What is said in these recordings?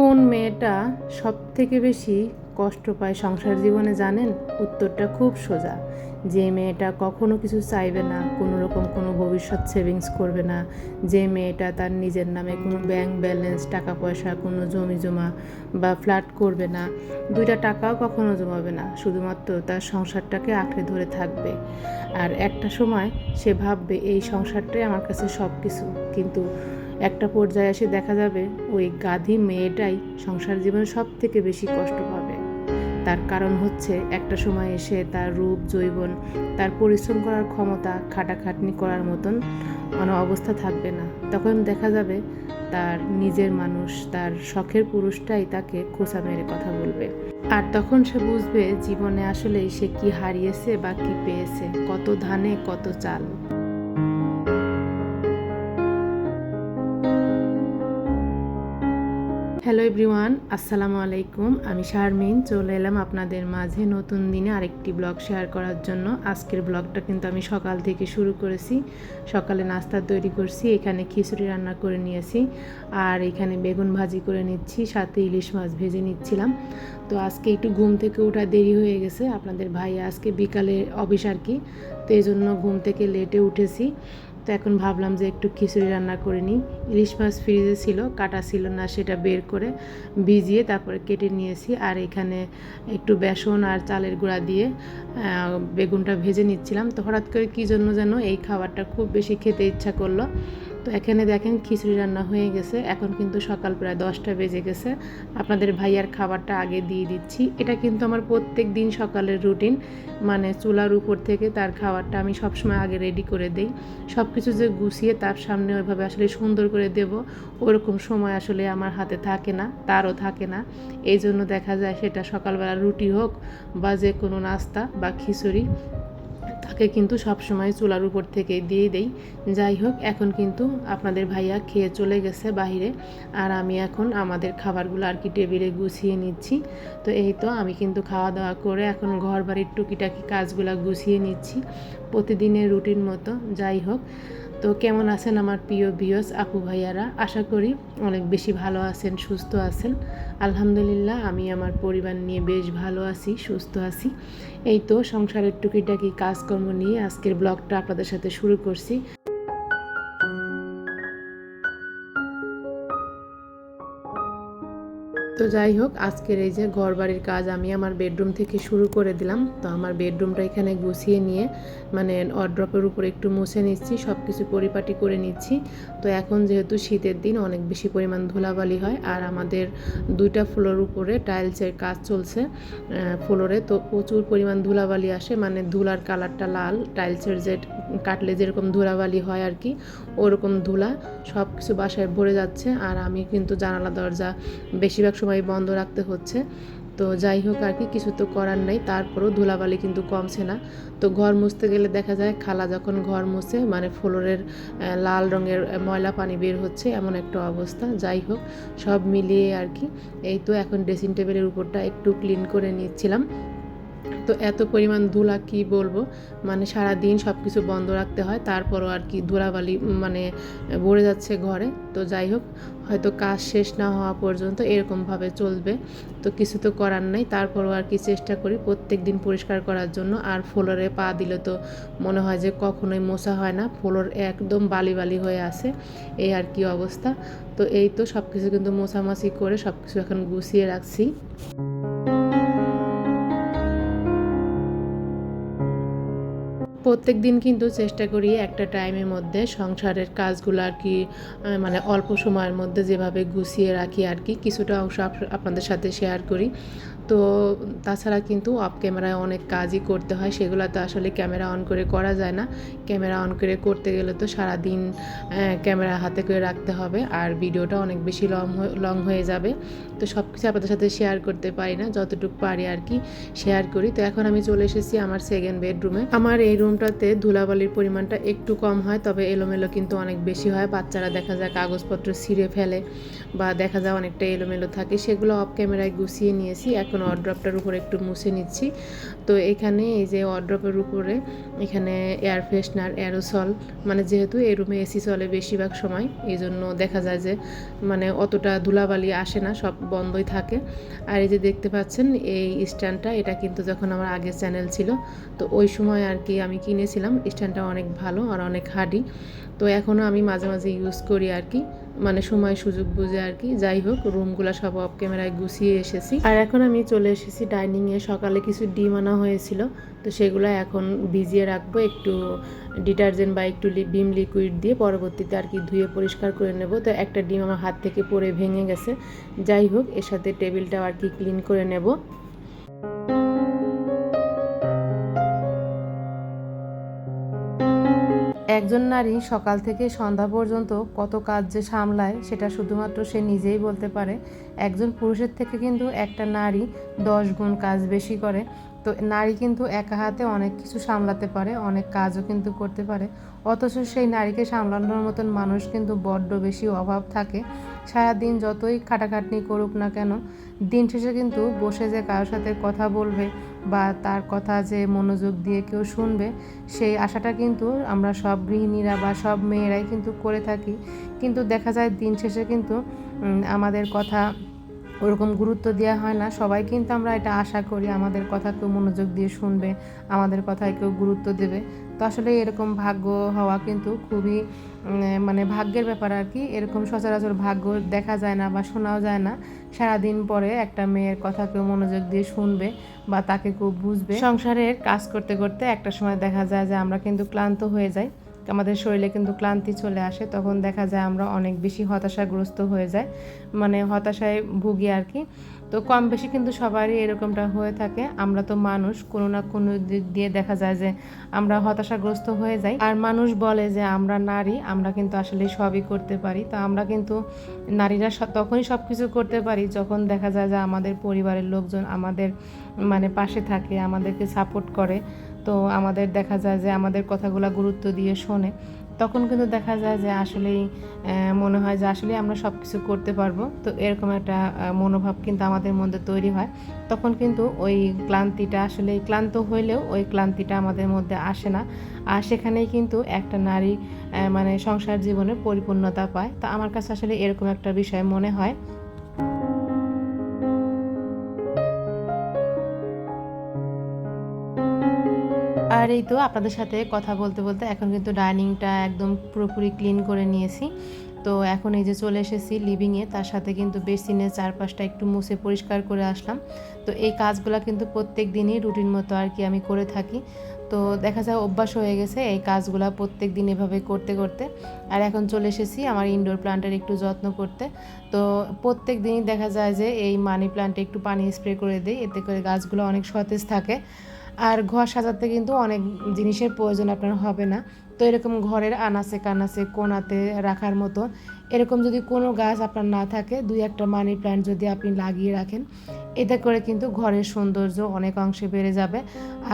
কোন মেয়েটা সব থেকে বেশি কষ্ট পায় সংসার জীবনে জানেন? উত্তরটা খুব সোজা। যে মেয়েটা কখনো কিছু চাইবে না, কোনো রকম কোনো ভবিষ্যৎ সেভিংস করবে না, যে মেয়েটা তার নিজের নামে কোনো ব্যাংক ব্যালেন্স, টাকা পয়সা, কোনো জমি জমা বা ফ্ল্যাট করবে না, দুইটা টাকাও কখনো জমাবে না, শুধুমাত্র তার সংসারটাকে আঁকড়ে ধরে থাকবে। আর একটা সময় সে ভাববে, এই সংসারটাই আমার কাছে সব কিছু কিন্তু একটা পর্যায়ে এসে দেখা যাবে ওই গাধী মেয়েটাই সংসার জীবনে সব থেকে বেশি কষ্ট পাবে। তার কারণ হচ্ছে একটা সময় এসে তার রূপ জৈবন তার পরিশ্রম করার ক্ষমতা খাটাখাটনি করার মতন মানে অবস্থা থাকবে না। তখন দেখা যাবে তার নিজের মানুষ, তার শখের পুরুষটাই তাকে খোঁচা মেরে কথা বলবে। আর তখন সে বুঝবে জীবনে আসলে সে কি হারিয়েছে বা কি পেয়েছে, কত ধানে, কত চাল। হ্যালো এভরিওয়ান আসসালামু আলাইকুম আমি শারমিন, চলে এলাম আপনাদের মাঝে নতুন দিনে আরেকটি ব্লগ শেয়ার করার জন্য। আজকের ব্লগটা কিন্তু আমি সকাল থেকে শুরু করেছি। সকালে নাস্তা তৈরি করছি, এখানে খিচুড়ি রান্না করে নিয়েছি আর এখানে বেগুন ভাজি করে নিচ্ছি, সাথে ইলিশ মাছ ভেজে নিচ্ছিলাম। তো আজকে একটু ঘুম থেকে ওঠা দেরি হয়ে গেছে। আপনাদের ভাই আজকে বিকালে অফিস আর কি, তো এই জন্য ঘুম থেকে লেটে উঠেছি। তো এখন ভাবলাম যে একটু খিচুড়ি রান্না করে নিই। ইলিশ মাছ ফ্রিজে ছিল, কাটা ছিল না সেটা বের করে ভিজিয়ে তারপরে কেটে নিয়েছি। আর এখানে একটু বেসন আর চালের গুঁড়া দিয়ে বেগুনটা ভেজে নিচ্ছিলাম। তো হঠাৎ করে কী জন্য যেন এই খাবারটা খুব বেশি খেতে ইচ্ছা করল। তো এখানে দেখেন খিচুড়ি রান্না হয়ে গেছে। এখন কিন্তু সকাল প্রায় দশটা বেজে গেছে। আপনাদের ভাইয়ার খাবারটা আগে দিয়ে দিচ্ছি। এটা কিন্তু আমার প্রত্যেক দিন সকালের রুটিন। মানে চুলার উপর থেকে তার খাবারটা আমি সবসময় আগে রেডি করে দেই। সব কিছু যে গুছিয়ে তার সামনে ওইভাবে আসলে সুন্দর করে দেব, ওরকম সময় আসলে আমার হাতে থাকে না, তারও থাকে না। এই জন্য দেখা যায় সেটা সকালবেলা রুটি হোক বা যে কোনো নাস্তা বা খিচুড়ি। তাকে কিন্তু সবসময় চুলার উপর থেকে দিয়ে দেই। যাই হোক, এখন কিন্তু আপনাদের ভাইয়া খেয়ে চলে গেছে বাহিরে আর আমি এখন আমাদের খাবারগুলো আর কি টেবিলে গুছিয়ে নিচ্ছি। তো এই তো আমি কিন্তু খাওয়া দাওয়া করে এখন ঘর বাড়ির টুকিটাকি কাজগুলো গুছিয়ে নিচ্ছি প্রতিদিনের রুটিন মতো। যাই হোক তো কেমন আছেন আমার প্রিয় বিয়স আপু ভাইয়ারা? আশা করি অনেক বেশি ভালো আছেন, সুস্থ আছেন। আলহামদুলিল্লাহ, আমি আমার পরিবার নিয়ে বেশ ভালো আছি, সুস্থ আছি। এই তো সংসারের টুকিটাকি কাজকর্ম নিয়ে আজকের ব্লগটা আপনাদের সাথে শুরু করছি। তো যাই হোক, আজকের এই যে ঘর বাড়ির কাজ আমি আমার বেডরুম থেকে শুরু করে দিলাম। তো আমার বেডরুমটা এখানে গুছিয়ে নিয়ে মানে অড্রপের উপর একটু মুছে নিচ্ছি সব কিছু পরিপাটি করে নিচ্ছি। তো এখন যেহেতু শীতের দিন, অনেক বেশি পরিমাণ ধুলাবালি হয় আর আমাদের দুইটা ফ্লোর উপরে টাইলসের কাজ চলছে ফ্লোরে তো প্রচুর পরিমাণ ধুলাবালি আসে মানে ধুলার কালারটা লাল টাইলসের যে কাটলে যেরকম ধুলাবালি হয় আর কি, ওরকম ধুলা সব কিছু বাসায় ভরে যাচ্ছে। আর আমি কিন্তু জানালা দরজা বেশিরভাগ সময় বন্ধ রাখতে হচ্ছে। তো যাই হোক আর কি, কিছু তো করার নাই। তারপরেও ধুলাবালি কিন্তু কমছে না। তো ঘর মুছতে গেলে দেখা যায় খালা যখন ঘর মুছে মানে ফ্লোরের লাল রঙের ময়লা পানি বের হচ্ছে, এমন একটা অবস্থা। যাই হোক, সব মিলিয়ে আর কি, এই তো এখন ড্রেসিং টেবিলের উপরটা একটু ক্লিন করে নিচ্ছিলাম। তো এত পরিমাণ ধুলা কি বলব? মানে সারা দিন সব কিছু বন্ধ রাখতে হয়, তারপরও আর কি ধুলাবালি মানে ভরে যাচ্ছে ঘরে। তো যাই হোক, হয়তো কাজ শেষ না হওয়া পর্যন্ত এরকমভাবে চলবে। তো কিছু তো করার নেই, তারপরও আর কি চেষ্টা করি প্রত্যেক দিন পরিষ্কার করার জন্য। আর ফ্লোরে পা দিলে তো মনে হয় যে কখনোই মোছা হয় না, ফ্লোর একদম বালি বালি হয়ে আছে, এই আর কি অবস্থা। তো এই তো সব কিছু কিন্তু মোছামাছি করে সব কিছু এখন গুছিয়ে রাখছি। প্রত্যেক দিন কিন্তু চেষ্টা করি একটা টাইমের মধ্যে সংসারের কাজগুলো আর কি মানে অল্প সময়ের মধ্যে যেভাবে গুছিয়ে রাখি আর কি, কিছুটা অংশ আপনাদের সাথে শেয়ার করি। তো তাছাড়া কিন্তু অফ ক্যামেরায় অনেক কাজই করতে হয়, সেগুলো তো আসলে ক্যামেরা অন করে করা যায় না। ক্যামেরা অন করে করতে গেলে তো সারাদিন ক্যামেরা হাতে করে রাখতে হবে আর ভিডিওটা অনেক বেশি লং লং হয়ে যাবে। তো সব কিছু আপনাদের সাথে শেয়ার করতে পারি না, যতটুকু পারি আর কি শেয়ার করি। তো এখন আমি চলে এসেছি আমার সেকেন্ড বেডরুমে আমার এই রুমটাতে ধুলাবালির পরিমাণটা একটু কম হয়, তবে এলোমেলো কিন্তু অনেক বেশি হয়। বাচ্চারা দেখা যায় কাগজপত্র ছিঁড়ে ফেলে। বা দেখা যায় অনেকটা এলোমেলো থাকে, সেগুলো অফ ক্যামেরায় গুছিয়ে নিয়েছি। এখন অড্রপটার উপরে একটু মুছে নিচ্ছি। তো এখানে এই যে অড্রপের উপরে এখানে এয়ার ফ্রেশনার অ্যারোসল মানে যেহেতু এই রুমে এসি চলে বেশিরভাগ সময় এই জন্য দেখা যায় যে মানে অতটা ধুলাবালি আসে না, সব বন্ধই থাকে। আর এই যে দেখতে পাচ্ছেন, এই স্ট্যান্ডটা, এটা কিন্তু যখন আমার আগের চ্যানেল ছিল, তো ওই সময় আর কি আমি কিনেছিলাম। স্ট্যান্ডটা অনেক ভালো আর অনেক হার্ডি তো এখনও আমি মাঝে মাঝে ইউজ করি আর কি। মানে সময় সুযোগ বুঝে আর কি। যাই হোক রুমগুলো সব অফ ক্যামেরায় গুছিয়ে এসেছি। আর এখন আমি চলে এসেছি ডাইনিংয়ে সকালে কিছু ডিম আনা হয়েছিল, তো সেগুলো এখন ভিজিয়ে রাখব। একটু ডিটারজেন্ট বা একটু বিম লিকুইড দিয়ে পরবর্তীতে আর কি ধুয়ে পরিষ্কার করে নেব। তো একটা ডিম আমার হাত থেকে পড়ে ভেঙে গেছে। যাই হোক, এর সাথে টেবিলটাও আর কি ক্লিন করে নেব। একজন নারী সকাল থেকে সন্ধ্যা পর্যন্ত কত কাজ যে সামলায়, সেটা শুধুমাত্র সে নিজেই বলতে পারে। একজন পুরুষের থেকে কিন্তু একটা নারী দশ গুণ কাজ বেশি করে। তো নারী কিন্তু একা হাতে অনেক কিছু সামলাতে পারে, অনেক কাজও কিন্তু করতে পারে। অথচ সেই নারীকে সামলানোর মতন মানুষ কিন্তু বড্ড বেশি অভাব থাকে। সারাদিন যতই খাটাখাটনি করুক না কেন, দিন শেষে কিন্তু বসে যে কারোর সাথে কথা বলবে বা তার কথা যে মনোযোগ দিয়ে কেউ শুনবে, সেই আশাটা কিন্তু আমরা সব গৃহিণীরা বা সব মেয়েরাই কিন্তু করে থাকি। কিন্তু দেখা যায় দিন শেষে কিন্তু আমাদের কথা ওরকম গুরুত্ব দেওয়া হয় না। সবাই কিন্তু আমরা এটা আশা করি, আমাদের কথা কেউ মনোযোগ দিয়ে শুনবে, আমাদের কথায় কেউ গুরুত্ব দেবে। তো আসলে এরকম ভাগ্য হওয়া কিন্তু খুবই মানে ভাগ্যের ব্যাপার আর কি। এরকম সচরাচর ভাগ্য দেখা যায় না বা শোনাও যায় না। সারাদিন পরে একটা মেয়ের কথা কেউ মনোযোগ দিয়ে শুনবে বা তাকে কেউ বুঝবে। সংসারের কাজ করতে করতে একটা সময় দেখা যায় যে আমরা কিন্তু ক্লান্ত হয়ে যাই। আমাদের শরীরে কিন্তু ক্লান্তি চলে আসে, তখন দেখা যায় আমরা অনেক বেশি হতাশাগ্রস্ত হয়ে যায় মানে হতাশায় ভুগি আর কি। তো কম বেশি কিন্তু সবারই এরকমটা হয়ে থাকে, আমরা তো মানুষ, কোনো না কোনো দিক দিয়ে দেখা যায় যে আমরা হতাশাগ্রস্ত হয়ে যাই। আর মানুষ বলে যে আমরা নারী, আমরা কিন্তু আসলে সবই করতে পারি। তো আমরা কিন্তু নারীরা তখনই সব কিছু করতে পারি, যখন দেখা যায় যে আমাদের পরিবারের লোকজন আমাদের মানে পাশে থাকে, আমাদেরকে সাপোর্ট করে। তো আমাদের দেখা যায় যে আমাদের কথাগুলো গুরুত্ব দিয়ে শোনে। তখন কিন্তু দেখা যায় যে আসলেই মনে হয় যে আসলে আমরা সব কিছু করতে পারব। তো এরকম একটা মনোভাব কিন্তু আমাদের মধ্যে তৈরি হয়। তখন কিন্তু ওই ক্লান্তিটা আসলে ক্লান্ত হইলেও ওই ক্লান্তিটা আমাদের মধ্যে আসে না। আর সেখানেই কিন্তু একটা নারী মানে সংসার জীবনে পরিপূর্ণতা পায়। তো আমার কাছে আসলে এরকম একটা বিষয় মনে হয়। এই তো আপনাদের সাথে কথা বলতে বলতে এখন কিন্তু ডাইনিংটা একদম পুরোপুরি ক্লিন করে নিয়েছি। তো এখন এই যে চলে এসেছি লিভিংয়ে তার সাথে কিন্তু বেসিনের চারপাশটা একটু মুছে পরিষ্কার করে আসলাম। তো এই কাজগুলো কিন্তু প্রত্যেক দিনই রুটিন মতো আর কি আমি করে থাকি। তো দেখা যায় অভ্যাস হয়ে গেছে এই কাজগুলো প্রত্যেক দিন এভাবে করতে করতে। আর এখন চলে এসেছি আমার ইনডোর প্লান্টের একটু যত্ন করতে। তো প্রত্যেক দিনই দেখা যায় যে এই মানি প্লান্টে একটু পানি স্প্রে করে দিই, এতে করে গাছগুলো অনেক সতেজ থাকে। আর ঘর সাজাতে কিন্তু অনেক জিনিসের প্রয়োজন আপনার হবে না। তো এরকম ঘরের আনাচে কানাচে, কোনাতে রাখার মতো এরকম যদি কোনো গাছ আপনার না থাকে, দুই একটা মানি প্ল্যান্ট যদি আপনি লাগিয়ে রাখেন, এতে করে কিন্তু ঘরের সৌন্দর্য অনেক অংশে বেড়ে যাবে।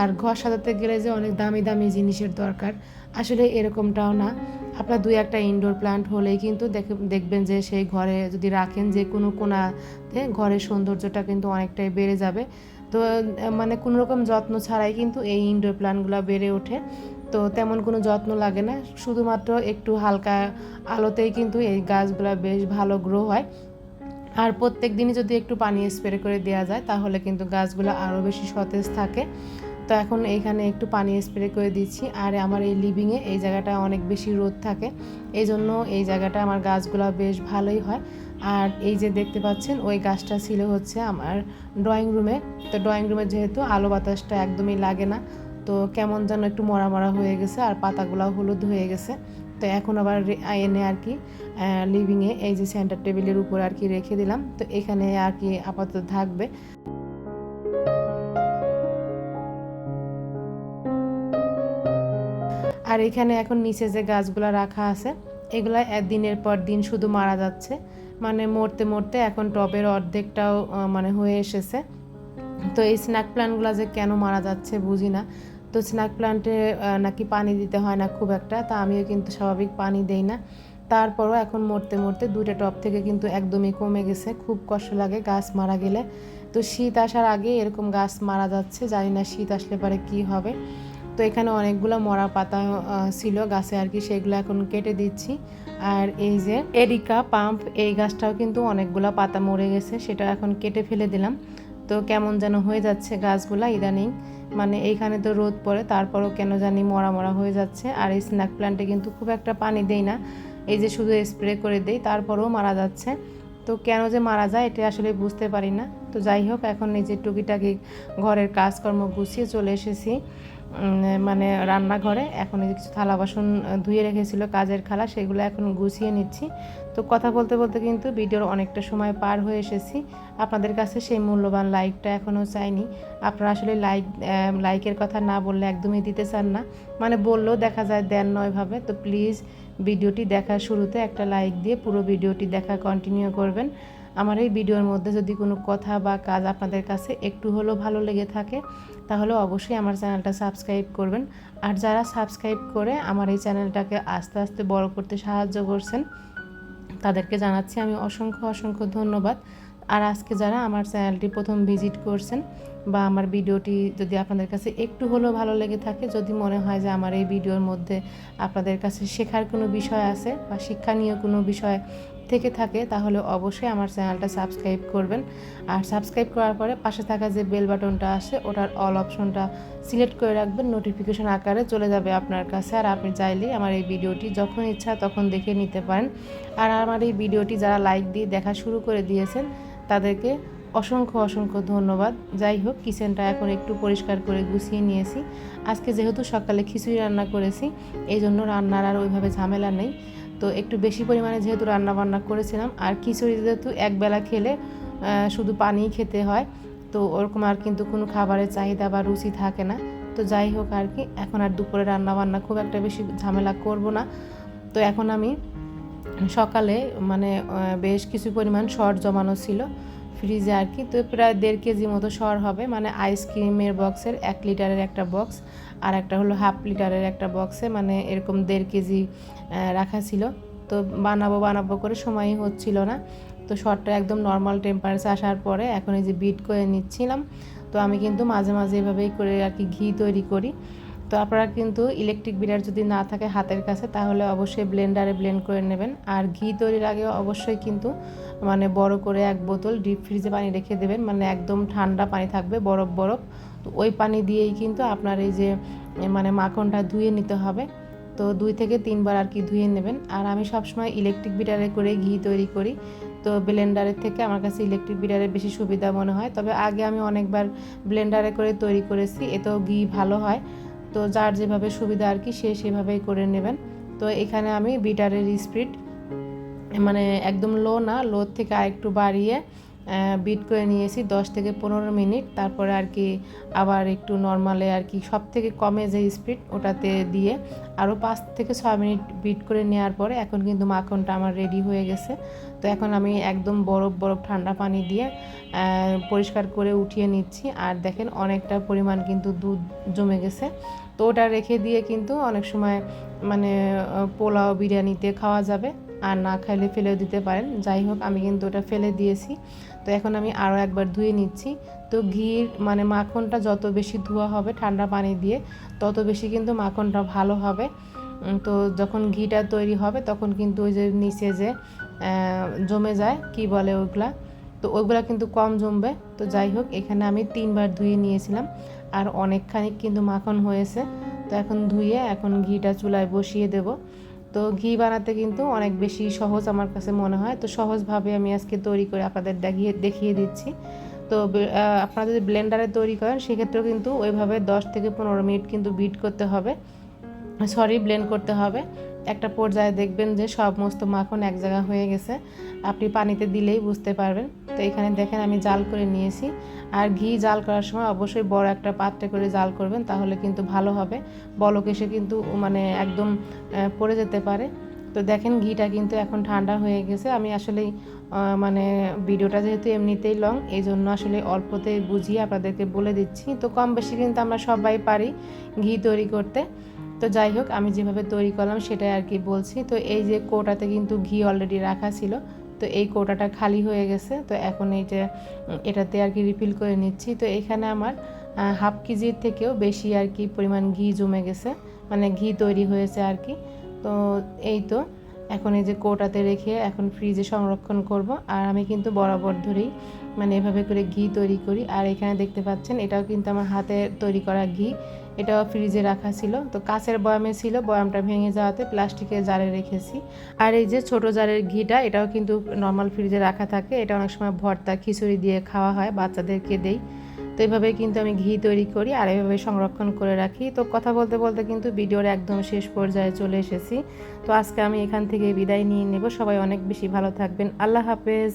আর ঘর সাজাতে গেলে যে অনেক দামি দামি জিনিসের দরকার, আসলে এরকমটাও না। আপনার দুই একটা ইনডোর প্ল্যান্ট হলেই কিন্তু দেখবেন যে সেই ঘরে যদি রাখেন যে কোনো কোনাতে, ঘরের সৌন্দর্যটা কিন্তু অনেকটাই বেড়ে যাবে। তো মানে কোনো রকম যত্ন ছাড়াই কিন্তু এই ইনডোর প্ল্যান্টগুলো বেড়ে ওঠে। তো তেমন কোনো যত্ন লাগে না, শুধুমাত্র একটু হালকা আলোতেই কিন্তু এই গাছগুলো বেশ ভালো গ্রো হয়। আর প্রত্যেক দিনই যদি একটু পানি স্প্রে করে দেওয়া যায়, তাহলে কিন্তু গাছগুলো আরও বেশি সতেজ থাকে। তো এখন এইখানে একটু পানি স্প্রে করে দিচ্ছি, আর আমার এই লিভিংয়ে এই জায়গাটা অনেক বেশি রোদ থাকে। এই জন্য এই জায়গাটা আমার গাছগুলো বেশ ভালোই হয়। আর এই যে দেখতে পাচ্ছেন, ওই গাছটা ছিল হচ্ছে আমার ড্রয়িং রুমে তো ড্রয়িং রুমে যেহেতু আলো বাতাসটা একদমই লাগে না, তো কেমন যেন একটু মরা মরা হয়ে গেছে আর পাতাগুলো হলুদ হয়ে গেছে। তো এখন আবার এনে আর কি লিভিংয়ে এই যে সেন্টার টেবিলের উপর আর কি রেখে দিলাম। তো এখানে আর কি আপাতত থাকবে। আর এখানে এখন নিচে যে গাছগুলো রাখা আছে, এগুলা দিনের পর দিন শুধু মারা যাচ্ছে। মানে মরতে মরতে এখন টবের অর্ধেকটাও মানে হয়ে এসেছে। তো এই স্ন্যাক প্ল্যান্টগুলো যে কেন মারা যাচ্ছে বুঝি না। তো স্ন্যাক প্লান্টে নাকি পানি দিতে হয় না খুব একটা, তা আমিও কিন্তু স্বাভাবিক পানি দেই না। তারপরও এখন মরতে মরতে দুইটা টপ থেকে কিন্তু একদমই কমে গেছে, খুব কষ্ট লাগে গাছ মারা গেলে। তো শীত আসার আগে এরকম গাছ মারা যাচ্ছে, জানি না শীত আসলে পরে কি হবে। তো এখানে অনেকগুলো মরা পাতা ছিল গাছে আর কি, সেগুলো এখন কেটে দিচ্ছি। আর এই যে এরিকা, পাম্প, এই গাছটাও কিন্তু অনেকগুলো পাতা মরে গেছে, সেটা এখন কেটে ফেলে দিলাম। তো কেমন যেন হয়ে যাচ্ছে গাছগুলা, ইদানিং। মানে এইখানে তো রোদ পড়ে, তারপরও কেন জানি মরা মরা হয়ে যাচ্ছে। আর এই স্ন্যাক প্ল্যান্টে কিন্তু খুব একটা পানি দেই না। এই যে শুধু স্প্রে করে দেই, তারপরেও মারা যাচ্ছে। তো কেন যে মারা যায়, এটা আসলে বুঝতে পারি না। তো যাই হোক, এখন নিজের টুকিটাকি ঘরের কাজকর্ম গুছিয়ে চলে এসেছি। মানে রান্নাঘরে এখন কিছু থালা বাসন ধুয়ে রেখেছিল, কাজের খালা, সেগুলো এখন গুছিয়ে নিচ্ছি। তো কথা বলতে বলতে কিন্তু ভিডিওর অনেকটা সময় পার হয়ে এসেছি। আপনাদের কাছে সেই মূল্যবান লাইকটা এখনও চাইনি। আপনারা আসলে লাইক লাইকের কথা না বললে একদমই দিতে চান না। মানে বললেও দেখা যায় দেন নয়ভাবে তো প্লিজ ভিডিওটি দেখার শুরুতে একটা লাইক দিয়ে পুরো ভিডিওটি দেখা কন্টিনিউ করবেন। আমার এই ভিডিওর মধ্যে যদি কোনো কথা বা কাজ আপনাদের কাছে একটু হলেও ভালো লেগে থাকে, তাহলে অবশ্যই আমার চ্যানেলটা সাবস্ক্রাইব করবেন। আর যারা সাবস্ক্রাইব করে আমার এই চ্যানেলটাকে আস্তে আস্তে বড় করতে সাহায্য করছেন, তাদেরকে জানাচ্ছি আমি অসংখ্য অসংখ্য ধন্যবাদ। আর আজকে যারা আমার চ্যানেলটি প্রথম ভিজিট করছেন বা আমার ভিডিওটি যদি আপনাদের কাছে একটু হলেও ভালো লেগে থাকে, যদি মনে হয় যে আমার এই ভিডিওর মধ্যে আপনাদের কাছে শেখার কোনো বিষয় আছে বা শিক্ষণীয় কোনো বিষয় থেকে থাকে, তাহলে অবশ্যই আমার চ্যানেলটা সাবস্ক্রাইব করবেন। আর সাবস্ক্রাইব করার পরে পাশে থাকা যে বেল বাটনটা আছে, ওটার অল অপশনটা সিলেক্ট করে রাখবেন। নোটিফিকেশন আকারে চলে যাবে আপনার কাছে আর আপনি চাইলেই আমার এই ভিডিওটি যখন ইচ্ছা তখন দেখে নিতে পারেন। আর আমার এই ভিডিওটি যারা লাইক দিয়ে দেখা শুরু করে দিয়েছেন, তাদেরকে অসংখ্য অসংখ্য ধন্যবাদ। যাই হোক, কিচেনটা এখন একটু পরিষ্কার করে গুছিয়ে নিয়েছি। আজকে যেহেতু সকালে খিচুড়ি রান্না করেছি এই জন্য রান্নার আর ওইভাবে ঝামেলা নেই। তো একটু বেশি পরিমাণে যেহেতু রান্না বান্না করেছিলাম, আর খিচুড়ি যেহেতু একবেলা খেলে শুধু পানিই খেতে হয়, তো ওরকম আর কিন্তু কোনো খাবারের চাহিদা বা রুচি থাকে না। তো যাই হোক আর কি, এখন আর দুপুরে রান্না বান্না খুব একটা বেশি ঝামেলা করব না। তো এখন আমি সকালে মানে বেশ কিছু পরিমাণ শর্ট জমানো ছিল ফ্রিজে আর কি। তো প্রায় দেড় কেজি মতো সর হবে। মানে আইসক্রিমের বক্সের এক লিটারের একটা বক্স আর একটা হলো হাফ লিটারের একটা বক্সে মানে এরকম দেড় কেজি রাখা ছিল। তো বানাবো বানাবো করে সময়ই হচ্ছিল না। তো শর্টটা একদম নর্মাল টেম্পারেচার আসার পরে এখন এই যে বিট করে নিচ্ছিলাম। তো আমি কিন্তু মাঝে মাঝে এভাবেই করে আর কি ঘি তৈরি করি। তো আপনারা কিন্তু ইলেকট্রিক বিটার যদি না থাকে হাতের কাছে, তাহলে অবশ্যই ব্লেন্ডারে ব্লেন্ড করে নেবেন। আর ঘি তৈরির আগে অবশ্যই কিন্তু মানে বড় করে এক বোতল ডিপ ফ্রিজে পানি রেখে দেবেন। মানে একদম ঠান্ডা পানি থাকবে, বরফ বরফ। তো ওই পানি দিয়েই কিন্তু আপনার এই যে মানে মাখনটা ধুয়ে নিতে হবে। তো দুই থেকে তিনবার আর কি ধুয়ে নেবেন। আর আমি সবসময় ইলেকট্রিক বিটারে করে ঘি তৈরি করি। তো ব্লেন্ডারের থেকে আমার কাছে ইলেকট্রিক বিটারে বেশি সুবিধা মনে হয়। তবে আগে আমি অনেকবার ব্লেন্ডারে করে তৈরি করেছি, এতেও ঘি ভালো হয়। তো যার যেভাবে সুবিধা আর কি, সে সেভাবেই করে নেবেন। তো এখানে আমি বিটারের স্পিড মানে একদম লো না, লো থেকে আরেকটু বাড়িয়ে বিট করে নিয়েছি দশ থেকে পনেরো মিনিট। তারপরে আর কি আবার একটু নর্মালে আর কি সব থেকে কমে যে স্পিড ওটাতে দিয়ে, আরও পাঁচ থেকে ছয় মিনিট বিট করে নেওয়ার পরে এখন কিন্তু মাখনটা আমার রেডি হয়ে গেছে। তো এখন আমি একদম বরফ বরফ ঠান্ডা পানি দিয়ে পরিষ্কার করে উঠিয়ে নিচ্ছি। আর দেখেন অনেকটা পরিমাণ কিন্তু দুধ জমে গেছে। তো ওটা রেখে দিয়ে কিন্তু অনেক সময় মানে পোলাও, বিরিয়ানিতে খাওয়া যাবে। আর না খাইলে ফেলেও দিতে পারেন। যাই হোক, আমি কিন্তু ওটা ফেলে দিয়েছি। তো এখন আমি আরও একবার ধুয়ে নিচ্ছি। তো ঘির মানে মাখনটা যত বেশি ধোয়া হবে ঠান্ডা পানি দিয়ে, তত বেশি কিন্তু মাখনটা ভালো হবে। তো যখন ঘিটা তৈরি হবে, তখন কিন্তু ওই যে নিচে যে জমে যায়, কি বলে ওগুলা? তো ওইগুলা কিন্তু কম জমবে। তো যাই হোক, এখানে আমি তিনবার ধুয়ে নিয়েছিলাম। আর অনেকখানি কিন্তু মাখন হয়েছে। তো এখন ধুয়ে এখন ঘিটা চুলায় বসিয়ে দেব। তো ঘি বানাতে কিন্তু অনেক বেশি সহজ আমার কাছে মনে হয়। তো সহজভাবে আমি আজকে তৈরি করে আপনাদের দেখিয়ে দেখিয়ে দিচ্ছি। তো আপনারা যদি ব্লেন্ডারে তৈরি করেন, সেক্ষেত্রেও কিন্তু ওইভাবে দশ থেকে পনেরো মিনিট কিন্তু বিট করতে হবে। সরি, ব্লেন্ড করতে হবে। একটা পর্যায়ে দেখবেন যে সমস্ত মাখন এক জায়গা হয়ে গেছে। আপনি পানিতে দিলেই বুঝতে পারবেন। তো এখানে দেখেন আমি জাল করে নিয়েছি। আর ঘি জাল করার সময় অবশ্যই বড় একটা পাত্রে করে জাল করবেন, তাহলে কিন্তু ভালো হবে। বলক এসে কিন্তু মানে একদম পড়ে যেতে পারে। তো দেখেন ঘিটা কিন্তু এখন ঠান্ডা হয়ে গেছে। আমি আসলে মানে ভিডিওটা যেহেতু এমনিতেই লং এই জন্য আসলে অল্পতে বুঝিয়ে আপনাদেরকে বলে দিচ্ছি। তো কম বেশি কিন্তু আমরা সবাই পারি ঘি তৈরি করতে। তো যাই হোক, আমি যেভাবে তৈরি করলাম সেটাই আর কি বলছি। তো এই যে কোটাতে কিন্তু ঘি অলরেডি রাখা ছিল, তো এই কোটাটা খালি হয়ে গেছে। তো এখন এই যে এটাতে আর কি রিফিল করে নিচ্ছি। তো এখানে আমার হাফ কেজির থেকেও বেশি আর কি পরিমাণ ঘি জমে গেছে। মানে ঘি তৈরি হয়েছে আর কি। তো এই তো এখন এই যে কোটাতে রেখে এখন ফ্রিজে সংরক্ষণ করব। আর আমি কিন্তু বরাবর ধরেই মানে এভাবে করে ঘি তৈরি করি। আর এখানে দেখতে পাচ্ছেন, এটাও কিন্তু আমার হাতে তৈরি করা ঘি। এটাও ফ্রিজে রাখা ছিল। তো কাঁচের বয়ামে ছিল, বয়ামটা ভেঙে যাওয়াতে প্লাস্টিকের জারে রেখেছি। আর এই যে ছোট জারের ঘিটা, এটাও কিন্তু নর্মাল ফ্রিজে রাখা থাকে। এটা অনেক সময় ভর্তা, খিচুড়ি দিয়ে খাওয়া হয়, বাচ্চাদেরকে দেই। তো এইভাবে কিন্তু আমি ঘি তৈরি করি আর এভাবে সংরক্ষণ করে রাখি। তো কথা বলতে বলতে কিন্তু ভিডিওর একদম শেষ পর্যায়ে চলে এসেছি। তো আজকে আমি এখান থেকে বিদায় নিয়ে নেব। সবাই অনেক বেশি ভালো থাকবেন। আল্লাহ হাফেজ।